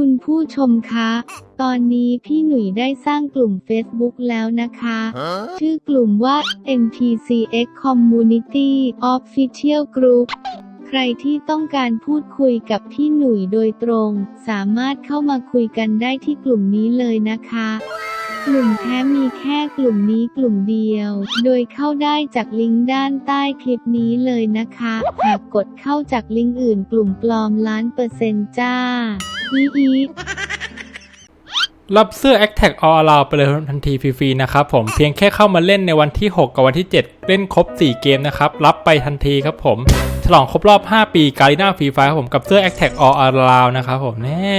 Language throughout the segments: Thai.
คุณผู้ชมคะ ตอนนี้พี่หนุ่ยได้สร้างกลุ่ม Facebook แล้วนะคะ ชื่อกลุ่มว่า NPCX Community Official Group ใครที่ต้องการพูดคุยกับพี่หนุ่ยโดยตรง สามารถเข้ามาคุยกันได้ที่กลุ่มนี้เลยนะคะกลุ่มแท้มีแค่กลุ่มนี้กลุ่มเดียว โดยเข้าได้จากลิงก์ด้านใต้คลิปนี้เลยนะคะ หากกดเข้าจากลิงก์อื่นกลุ่มปลอมล้านเปอร์เซ็นต์จ้า อีอีรับเสื้อ a c t a g All Around ไปเลยทันทีฟรีๆนะครับผมเพียงแค่เข้ามาเล่นในวันที่ 6 กับวันที่ 7 เล่นครบ 4 เกมนะครับ รับไปทันทีครับผม ฉลองครบรอบ 5 ปีการีน่าฟรีไฟครับผมกับเสื้อ a c t a g All Around นะครับผมแน่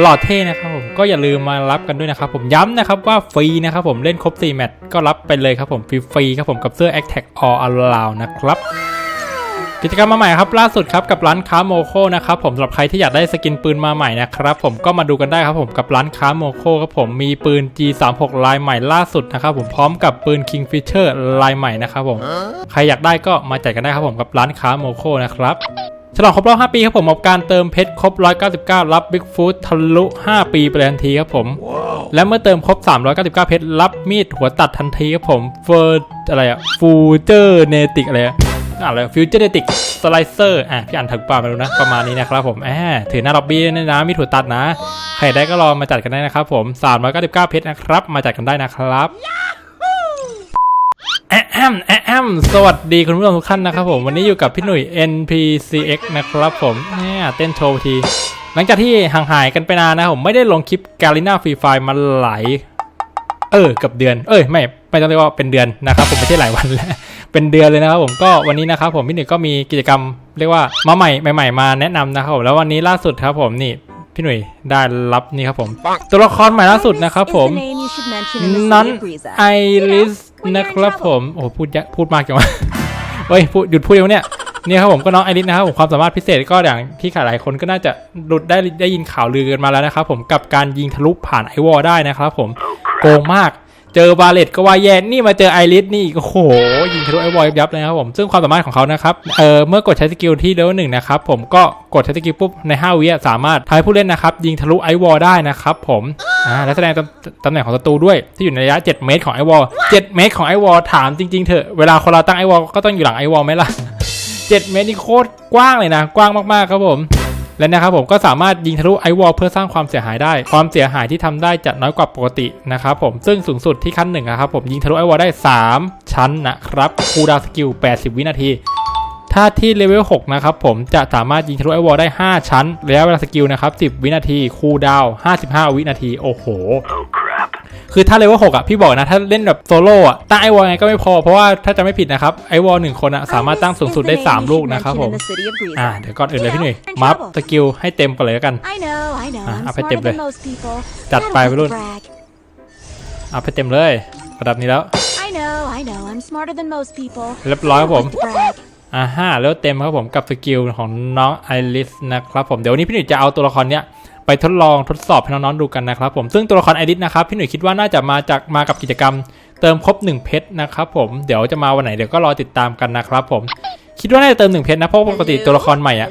หล่อเท่นะครับผมก็อย่าลืมมารับกันด้วยนะครับผมย้ำนะครับว่าฟรีนะครับผมเล่นครบ 4 แมตช์ก็รับไปเลยครับผมฟรีๆครับผมกับเสื้อ a c t a g All Around นะครับ กิจกรรมมาใหม่ครับล่าสุดครับกับร้านค้าโมโคนะครับผมสำหรับใครที่อยากได้สกินปืนมาใหม่นะครับผมก็มาดูกันได้ครับผมกับร้านค้าโมโคครับผมมีปืน G36 ลายใหม่ล่าสุดนะครับผมพร้อมกับปืน Kingfisher ลายใหม่นะครับผมใครอยากได้ก็มาจัดกันได้ครับผมกับร้านค้าโมโคนะครับฉลองครบรอบ 5 ปีครับผมกับการเติมเพชรครบ 199 รับ Big Food ทะลุ 5 ปีไปเลยทันทีครับผมและเมื่อเติมครบ 399 เพชรรับมีดหัวตัดทันทีครับผมเฟอร์อะไรอะฟูเจอร์เนติกอะไรอะ อะไรฟิวเจอร์เนติกสไลเซอร์อะพี่อ่านถึงป่าไม่รู้นะ ประมาณนี้นะครับผมแอบถือหน้าล็อบบี้ด้วยนะมีถั่วตัดนะ ใครได้ก็รอมาจัดกันได้นะครับผม399เพชรนะครับ มาจัดกันได้นะครับแอมแอมสวัสดีคุณผู้ชมทุกท่านนะครับผม วันนี้อยู่กับพี่หนุ่ย NPCX นะครับผมเนี่ยเต้นโชว์ที หลังจากที่ห่างหายกันไปนานนะผมไม่ได้ลงคลิปการีนาฟรีไฟมาหลายเออเกับเดือน เอ้ย ไม่ ไม่ต้องเรียกว่าเป็นเดือนนะครับ ผมไม่ใช่หลายวันแล้ว เป็นเดือนเลยนะครับผมก็วันนี้นะครับผมพี่หนึ่งก็มีกิจกรรมเรียกว่ามาใหม่ใหม่ๆมาแนะนำนะครับผมแล้ววันนี้ล่าสุดครับผมนี่พี่หนุ่ยได้รับนี่ครับผมตัวละครใหม่ล่าสุดนะครับผม Is the name you should mention in the นั้น city of Riza. ไอริสนะครับผมโอ้โหพูดเยอะพูดมากจังวะเฮ้ยพูดหยุดพูดเดี๋ยวเนี่ยนี่ครับผมก็น้องไอริสนะครับผมความสามารถพิเศษก็อย่างที่หลายคนก็น่าจะหลุดได้ได้ยินข่าวลือกันมาแล้วนะครับผมกับการยิงทะลุผ่านไอวอลได้นะครับผมโกงมาก เจอบาเลตก็ว่าแย่นี่มาเจอไอริสนี่อีกโอ้โหยิงทะลุไอวอลยับเลยครับผมซึ่งความสามารถของเขานะครับเออเมื่อกดใช้สกิลที่เลเวลหนึ่งนะครับผมก็กดใช้สกิลปุ๊บใน 5 วิสามารถทำให้ผู้เล่นนะครับยิงทะลุไอวอลได้นะครับผมอ่าและแสดงตำตำแหน่งของศัตรูด้วยที่อยู่ในระยะ 7 เมตรของไอวอล7เมตรของไอวอลถามจริงๆเถอะเวลาคนเราตั้งไอวอลก็ต้องอยู่หลังไอวอลไหมล่ะ7เมตรนี่โคตรกว้างเลยนะ กว้างมากๆครับผม และนะครับผมก็สามารถยิงทะลุไอวอลเพื่อสร้างความเสียหายได้ ความเสียหายที่ทำได้จะน้อยกว่าปกตินะครับผมซึ่งสูงสุดที่ขั้นหนึ่งนะครับผมยิงทะลุไอวอลได้ 3 ชั้นนะครับคูดาวสกิล 80 วินาทีถ้าที่เลเวล 6 นะครับผมจะสามารถยิงทะลุไอวอลได้ 5 ชั้นระยะเวลาสกิลนะครับ 10 วินาที คูลดาว 55 วินาที โอ้โห คือถ้าเลเวล6อะพี่บอกนะถ้าเล่นแบบโซโล่อะตั้งไอวอลไงก็ไม่พอเพราะว่าถ้าจะไม่ผิดนะครับไอวอลหนึ่งคนอะสามารถตั้งสูงสุดได้ 3 ลูกนะครับผม Is the name you should mention in the city of อ่า Riza. เดี๋ยวก่อนอื่นเลยพี่หนุ่ยมัฟสกิลให้เต็มไปเลยแล้วกัน I know, I know. Ah, I'm apa smarter tip than deh? most people. จัด I ไป don't ไป have รุ่น to brag. เอาไปเต็มเลยระดับนี้แล้ว I know, I know. I'm smarter than most people. เรียบร้อยครับผม I don't like to brag. อ่าห้าแล้วเต็มครับผมกับสกิลของน้องไอริสนะครับผมเดี๋ยววันนี้พี่หนุ่ยจะเอาตัวละครเนี้ย ไปทดลองทดสอบให้น้องๆดูกันนะครับผมซึ่งตัวละครไอริสนะครับพี่หนุ่ยคิดว่าน่าจะมาจากมากับกิจกรรม เติมครบ1เพชรนะครับผมเดี๋ยวจะมาวันไหนเดี๋ยวก็รอติดตามกันนะครับผมคิดว่าน่าจะเติม1เพชรนะเพราะปกติตัวละครใหม่อะ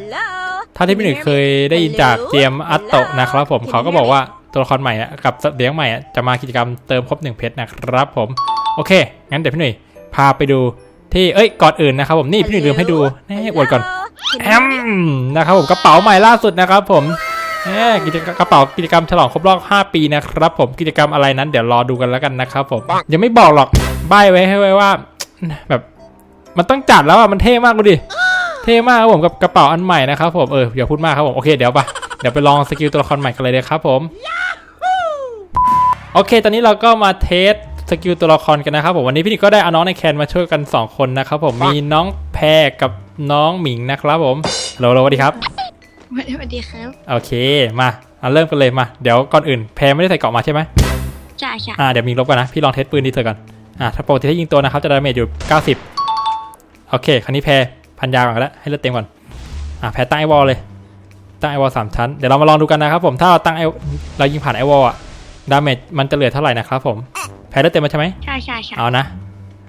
ถ้าที่พี่หนุ่ยเคยได้ยินจากเจมอัตโตนะครับผมเขาก็บอกว่าตัวละครใหม่อะกับสัตว์เลี้ยงใหม่อะจะมากิจกรรมเติมครบ1เพชรนะครับผมโอเค งั้นเดี๋ยวพี่หนุ่ยพาไปดูที่เอ้ยก่อนอื่นนะครับผมนี่พี่หนุ่ยลืมให้ดูนี่อวดก่อนแอมนะครับผมกระเป๋าใหม่ล่าสุดนะครับผม กิจกรรมกระเป๋ากิจกรรมฉลองครบรอบ 5 ปีนะครับ ผมกิจกรรมอะไรนั้น เดี๋ยวรอดูกันแล้วกันนะครับผมยังไม่บอกหรอกใบไว้ให้ไว้ว่า แบบ มันต้องจัดแล้วอะมันเท่มากดูดิเท่มากครับผมกับกระเป๋าอันใหม่นะครับผมเอออย่าพูดมากครับผมโอเคเดี๋ยวปะเดี๋ยวไปลองสกิลตัวละครใหม่กันเลยเลยครับผมโอเค ตอนนี้เราก็มาเทสสกิลตัวละครกันนะครับผมวันนี้พี่นิกก็ได้เอาน้องในแคนมาช่วยกันสองคนนะครับผมมีน้องแพรกับน้องหมิงนะครับผมโหลโหลสวัสดีครับ สวัสดีครับโอเคมาเอาเริ่มกันเลยมาเดี๋ยวก่อนอื่นแพรไม่ได้ใส่เกราะมาใช่ไหมใช่ใช่อ่าเดี๋ยวมีลบกันนะพี่ลองเทสปืนดีเถอะก่อนอ่าถ้าปกติถ้ายิงตัวนะครับจะดาเมจอยู่ 90 โอเค คราวนี้แพรพันยาก่อนก็ได้ให้เลือดเต็มก่อนอ่าแพรตั้งไอวอลเลยตั้งไอวอลสามชั้นเดี๋ยวเรามาลองดูกันนะครับผมถ้าเราตั้งไอเรายิงผ่านไอวอลอะดาเมจมันจะเหลือเท่าไหร่นะครับผมแพรเลือดเต็มมาใช่ไหมใช่ใช่ใช่เอานะ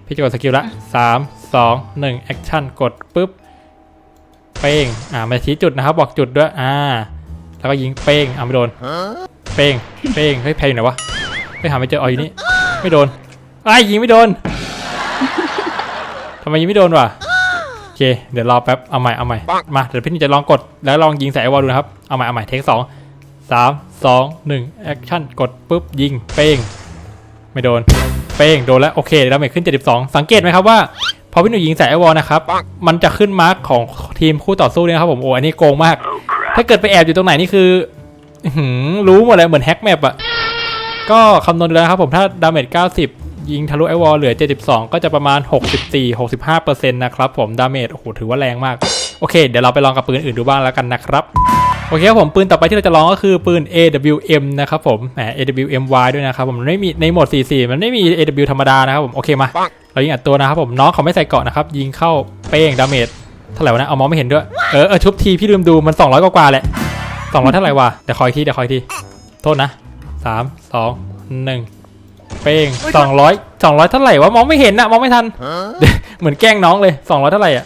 พี่จะกดสกิลละสามสองหนึ่งแอคชั่นกดปุ๊บ เป้งอ่ามาชี้จุดนะครับ บอกจุดด้วยอ่า แล้วก็ยิงเป้งอะไม่โดนเป้งเป้งเฮ้ยแพรอยู่ไหนวะไม่หาไม่เจออ๋ออยู่นี่ไม่โดนไอ้ยิงไม่โดนทำไมยิงไม่โดนวะโอเคเดี๋ยวรอแป๊บเอาใหม่เอาใหม่มาเดี๋ยวพี่นี่จะลองกดแล้วลองยิงใส่ไอวอลดูนะครับเอาใหม่เอาใหม่เทคสองสามสองหนึ่งแอคชั่นกดปุ๊บยิงเป้งไม่โดนเป้งโดนแล้วโอเคดาเมจขึ้น 72 สังเกตไหมครับว่า อพี่หนุ่ยยิงใส่ไอวอลนะครับ มันจะขึ้นมาร์กของทีมคู่ต่อสู้เนี่ยนะครับผมโอ้อันนี้โกงมาก ถ้าเกิดไปแอบอยู่ตรงไหนนี่คืออื้อหือรู้หมดเลยเหมือนแฮกแมปอะก็คำนวณดูแล้วนะครับผมถ้าดาเมจ90 ยิงทะลุไอวอลเหลือ 72 ก็จะประมาณ 64-65%นะครับผมดาเมจโอ้โหถือว่าแรงมาก โอเค เดี๋ยวเราไปลองกับปืนอื่นดูบ้างแล้วกันนะครับ โอเคครับผมปืนต่อไปที่เราจะลองก็คือปืน AWM นะครับผมแหม AWMY ด้วยนะครับผมมันไม่มีในโหมด 44 มันไม่มี AW ธรรมดานะครับผมโอเคมาเรายิงอัดตัวนะครับผมน้องเขาไม่ใส่เกราะนะครับยิงเข้าเป้งดาเมจเท่าไหร่วะนะเอามองไม่เห็นด้วยเออเออชุบทีพี่ลืมดูมัน 200 กว่าๆแหละสองร้อยเท่าไหร่วะเดี๋ยวคอยทีเดี๋ยวคอยทีโทษนะสามสองหนึ่งเป้งสองร้อยสองร้อยเท่าไหร่วะมองไม่เห็นอะมองไม่ทันเหมือนแกล้งน้องเลยสองร้อยเท่าไหร่อะ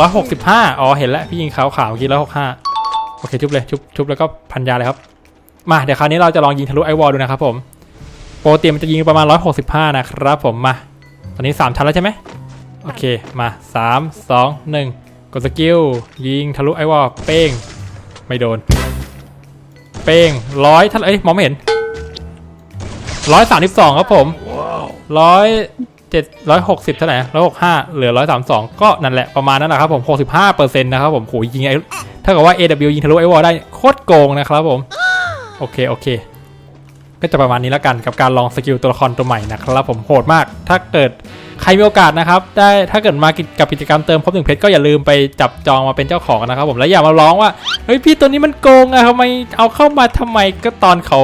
ร้อยหกสิบห้าอ๋อเห็นแล้วพี่ยิงขาวขาวๆเมื่อกี้ร้อยหกห้าโอเคชุบเลยชุบชุบแล้วก็พันยาเลยครับ มาเดี๋ยวคราวนี้เราจะลองยิงทะลุไอวอลดูนะครับผมโปรตีมันจะยิงประมาณร้อยหกสิบห้านะครับผมมา ตอนนี้สามชั้นแล้วใช่ไหมโอเคมาสามสองหนึ่งกดสกิลยิงทะลุไอวอลเป้งไม่โดน เป้งร้อยเท่าไหร่เอ้ยมองไม่เห็นร้อยสามสิบสองครับผมร้อย เจ็ดร้อยหกสิบเท่าไหร่ร้อยหกห้าเหลือร้อยสามสองก็นั่นแหละประมาณนั้นแหละครับผมหกสิบห้าเปอร์เซ็นต์นะครับผมโหยิงไอ้ถ้ากับว่า AW ยิงทะลุไอวอลได้โคตรโกงนะครับผม โอเค โอเค ก็จะประมาณนี้แล้วกันกับการลองสกิลตัวละครตัวใหม่นะครับผมโหดมาก ถ้าเกิดใครมีโอกาสนะครับ ได้ถ้าเกิดมากับกิจกรรมเติมครบหนึ่งเพชรก็อย่าลืมไปจับจองมาเป็นเจ้าของนะครับผมและอย่ามาร้องว่าเฮ้ยพี่ตัวนี้มันโกงอะทำไมเอาเข้ามาทำไมก็ตอนเขา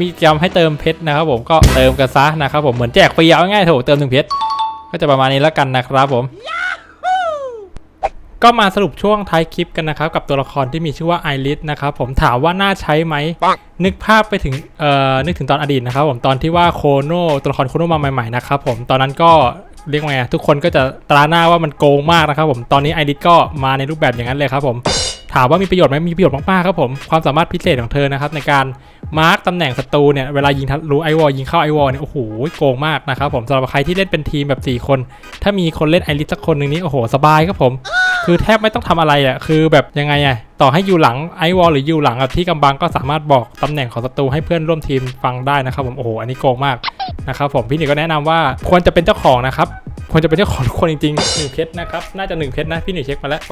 มีจกรรมให้เติมเพชรนะครับผมก็เติมกันซะนะครับผมเหมือนแจกฟรีเอาง่ายๆโถเติมหนึ่งเพชรก็จะประมาณนี้แล้วกันนะครับผม ก็มาสรุปช่วงท้ายคลิปกันนะครับ กับตัวละครที่มีชื่อว่าไอริสนะครับผมถามว่าน่าใช้ไหมนึกภาพไปถึงเอ่อนึกถึงตอนอดีตนะครับผมตอนที่ว่าโคโนตัวละครโคโนมาใหม่ๆนะครับผมตอนนั้นก็เรียกว่าไงทุกคนก็จะตราหน้าว่ามันโกงมากนะครับผมตอนนี้ไอริสก็มาในรูปแบบอย่างนั้นเลยครับผม ถามว่ามีประโยชน์ไหมมีประโยชน์มากๆครับผม ความสามารถพิเศษของเธอนะครับในการมาร์กตำแหน่งศัตรูเนี่ยเวลายิงทะลุไอวอลยิงเข้าไอวอลเนี่ยโอ้โหโกงมากนะครับผมสำหรับใครที่เล่นเป็นทีมแบบ 4 คน ถ้ามีคนเล่นไอริสสักคนหนึ่งนี้โอ้โหสบายครับผม คือแทบไม่ต้องทำอะไรอะคือแบบยังไงอะต่อให้อยู่หลังไอวอลหรืออยู่หลังกับที่กำบังก็สามารถบอกตำแหน่งของศัตรูให้เพื่อนร่วมทีมฟังได้นะครับผมโอ้โหอันนี้โกงมากนะครับผมพี่หนิก็แนะนำว่าควรจะเป็นเจ้าของนะครับ ควรจะเป็นเจ้าของทุกคนจริงๆหนึ่งเพชรนะครับ น่าจะหนึ่งเพชรนะ พี่หนิเช็คมาแล้ว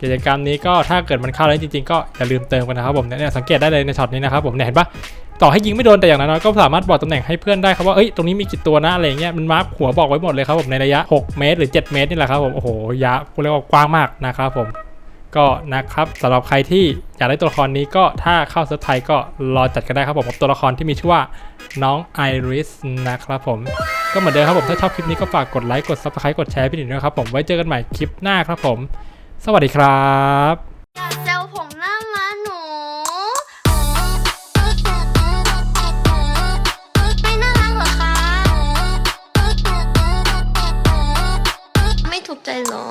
กิจกรรมนี้ก็ถ้าเกิดมันเข้าแล้วจริงๆ ก็อย่าลืมเติมกันนะครับผมเนี่ยสังเกตได้เลยในช็อตนี้นะครับผมเนี่ยเห็นปะต่อให้ยิงไม่โดนแต่อย่างน้อยๆก็สามารถบอกตำแหน่งให้เพื่อนได้ครับว่าเอ้ยตรงนี้มีกี่ตัวนะอะไรเงี้ยมันมาร์คหัวบอกไว้หมดเลยครับผมในระยะ 6 เมตร หรือ 7 เมตรนี่แหละครับผมโอ้โหยะพูดเรียกว่ากว้างมากนะครับผมก็นะครับสำหรับใครที่อยากได้ตัวละครนี้ก็ถ้าเข้าเซิร์ฟไทยก็รอจัดกันได้ครับผมกับตัวละครที่มีชื่อว่าน้องไอริสนะครับผม ก็เหมือนเดิมครับผมถ้าชอบคลิปนี้ก็ฝากกดไลค์กด subscribe กดแชร์พี่หนิงด้วยครับผมไว้เจอกันใหม่คลิปหน้าครับผม สวัสดีครับเซลผมหน้ามาหนูไม่น่ารักเหรอคะไม่ถูกใจเหรอ